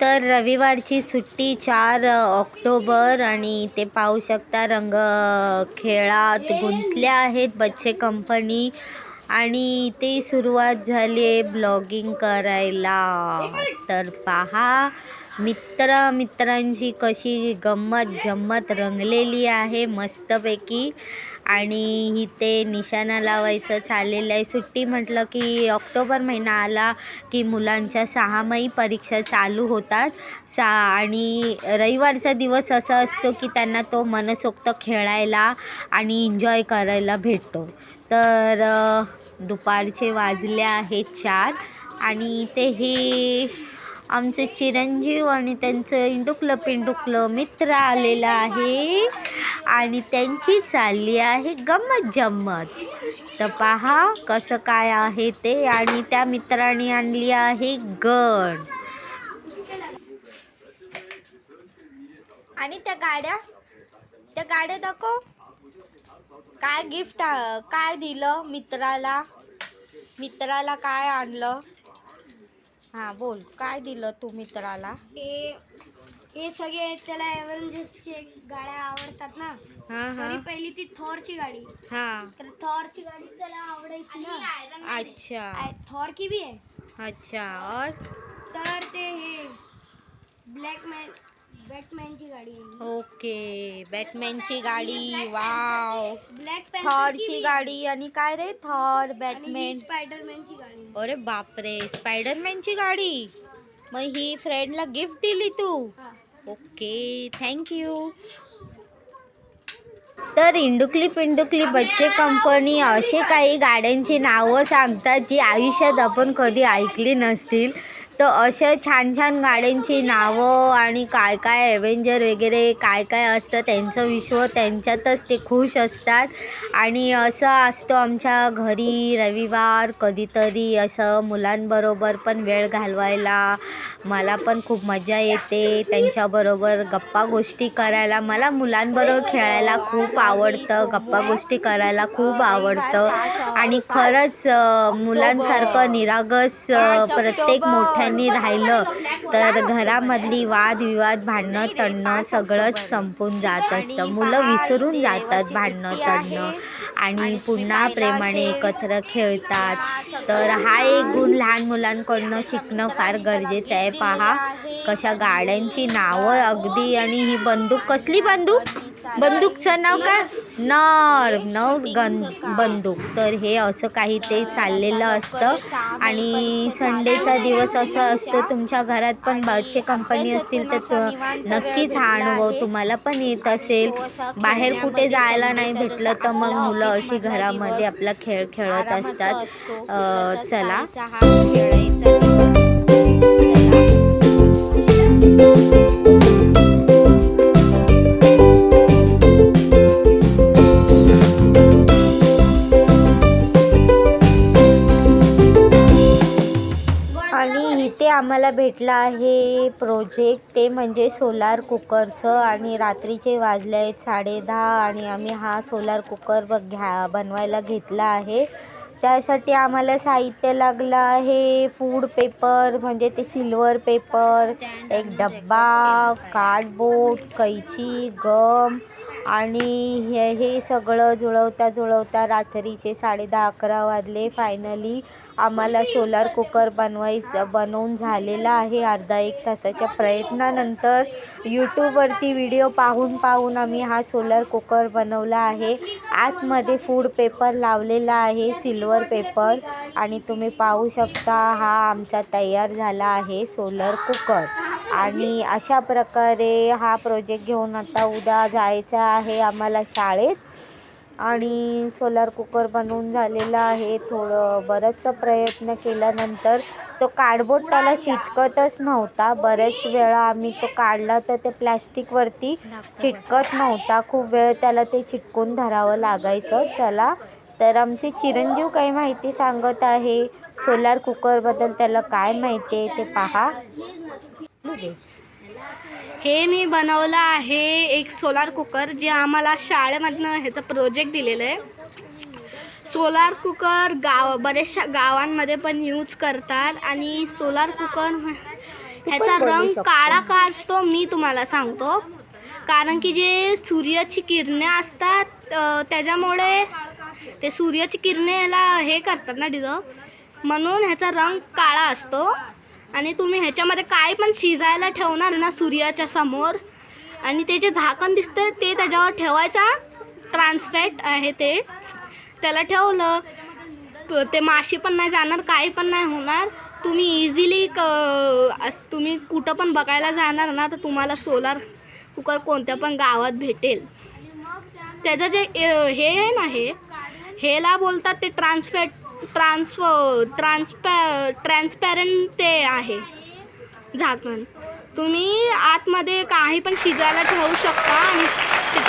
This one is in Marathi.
तर रविवारची सुट्टी चार ऑक्टोबर आणि ते पाहू शकता रंग खेळात गुंतले आहेत बच्चे कंपनी आणि ते सुरुवात झाली आहे ब्लॉगिंग करायला. तर पहा मित्र मित्रांची कशी गंमत जम्मत रंगलेली आहे मस्तपैकी. आणि इथे निशाणा लावायचं चाललेलं आहे. सुट्टी म्हटलं की ऑक्टोबर महिना आला की मुलांच्या सहामाही परीक्षा चालू होतात. सा आणि रविवारचा दिवस असा असतो की त्यांना तो मनसोक्त खेळायला आणि एन्जॉय करायला भेटतो. तर दुपारचे वाजले आहेत चार आणि ते हे आमचे चिरंजीव आणि त्यांचं इंडुकलं पिंडुकलं मित्र आलेलं आहे. आणि त्यांची चालली आहे गंमत जम्मत तर पहा कसं काय आहे ते. आणि त्या मित्राने आणली आहे गण. आणि त्या गाड्या? त्या गाड्या दाखव. काय गिफ्ट काय दिलं मित्राला? मित्राला काय आणलं? हां बोल. काय दिलं तू मित्राला? हे हे सगळे त्याला एव्हरेंजर्सची गाड्या आवडतात ना. हां हां. पहिली ती थॉरची गाडी. हां. तर थॉरची गाडी त्याला आवडायची ना. अच्छा. आय- थॉर की भी आहे. अच्छा और? तर ते हे ब्लॅक मॅन बॅटमॅनची गाडी ओके बॅटमॅनची गाडी वाव. ब्लॅक थॉरची गाडी आणि काय रे? Thor Batman. स्पायडरमॅनची गाडी अरे बापरे स्पायडरमॅनची गाडी. मग ही फ्रेंडला गिफ्ट दिली तू. ओके थँक्यू तर इंडुकली पिंडुकली बच्चे कंपनी असे काही गाड्यांची नावं सांगतात जी आयुष्यात आपण कधी ऐकली नसतील. तर असे छान छान गाड्यांची नावं आणि काय काय ॲव्हेंजर वगैरे काय काय असतं त्यांचं विश्व त्यांच्यातच ते खुश असतात. आणि असं असतो आमच्या घरी रविवार कधीतरी असं मुलांबरोबर पण वेळ घालवायला. मला पण खूप मजा येते. त्यांच्याबरोबर गप्पा गोष्टी करायला. मला मुलांबरोबर खेळायला खूप आवडतं. गप्पा गोष्टी करायला खूप आवडतं. आणि खरंच मुलांसारखं निरागस प्रत्येक मोठ्या मोठ्यांनी राहिलं. तर घरामधली वादविवाद भांडणं तणणं सगळंच संपून जात असतं. मुलं विसरून जातात भांडणं तणणं. आणि पुन्हा प्रेमाने एकत्र खेळतात. तर हा एक गुण लहान मुलांकडनं शिकणं फार गरजेचं आहे. पहा कशा गाड्यांची नावं अगदी आणि ही बंदूक कसली बंदूक? बंदूकचं नाव काय? नर नव गन बंदूक. तर हे असं काही ते चाललेलं असतं. आणि संडेचा दिवस असा असतो तुमच्या घरात पण बसचे कंपनी असतील तर नक्कीच हा अनुभव तुम्हाला पण येत असेल. बाहेर कुठे जायला नाही भेटलं तर मग मुलं अशी घरामध्ये आपला खेळ खेळत असतात. चला. आणि इथे आम्हाला भेटलं आहे प्रोजेक्ट ते म्हणजे सोलार कुकरचं आणि रात्रीचे वाजले आहेत साडेदहा आणि आम्ही हा सोलार कुकर बघ घ्या बनवायला घेतला आहे. त्यासाठी आम्हाला साहित्य लागलं आहे फूड पेपर म्हणजे ते सिल्वर पेपर एक डब्बा कार्डबोर्ड कैची गम आणि हे हे सगळं जुळवता जुळवता रात्रीचे साडे दहा अकरा वाजले. फायनली आम्हाला सोलार कुकर बनवायचं बनवून झालेला आहे अर्धा एक तासाच्या प्रयत्नानंतर. यूट्यूबवरती व्हिडिओ पाहून पाहून आम्ही हा सोलार कुकर बनवला आहे. आतमध्ये फूड पेपर लावलेला आहे सिल्वर पेपर आणि तुम्ही पाहू शकता हा आमचा तयार झाला आहे सोलर कुकर आणि अशा प्रकारे हा प्रोजेक्ट घेऊन आता उद्या जायचं आहे आम्हाला शाळेत. आणि सोलार कुकर बनवून झालेला आहे. थोडं बरंचसं प्रयत्न केल्यानंतर तो कार्डबोर्ड त्याला चिटकतच नव्हता. बरेच वेळा आम्ही तो काढला तर ते प्लॅस्टिकवरती चिटकत नव्हता. खूप वेळ त्याला ते चिटकून धरावं लागायचं. चला तर आमचे चिरंजीव काही माहिती सांगत आहे. सोलार कुकरबद्दल त्याला काय माहिती आहे ते पहा. हे मी बनवलं आहे एक सोलार कुकर जे आम्हाला शाळेमधनं ह्याचं प्रोजेक्ट दिलेलं आहे. सोलार कुकर गाव बऱ्याचशा गावांमध्ये पण यूज करतात आणि सोलार कुकर ह्याचा रंग. काळा का असतो मी तुम्हाला सांगतो. कारण की जे सूर्याची किरणे असतात त्याच्यामुळे ते सूर्याची किरणे ह्याला हे करतात ना तिथं म्हणून ह्याचा रंग काळा असतो. आणि तुम्ही ह्याच्यामध्ये काय पण शिजायला ठेवणार ना सूर्याच्या समोर आणि ते जे झाकण दिसतं ते त्याच्यावर ठेवायचा ट्रान्सपॅट आहे ते. त्याला ठेवलं ते माशी पण नाही जाणार काही पण नाही होणार. तुम्ही इझिली क तुम्ही कुठं पण बघायला जाणार ना तर तुम्हाला सोलार कुकर कोणत्या पण गावात भेटेल. त्याचं जे हे आहे ना हे हेला बोलतात ते ट्रान्सफॅट ट्रान्सफ ट्रान्सपॅ ट्रान्सपॅरंट ते आहे. झाकण. तुम्ही आतमध्ये काही पण शिजायला ठेवू शकता आणि ते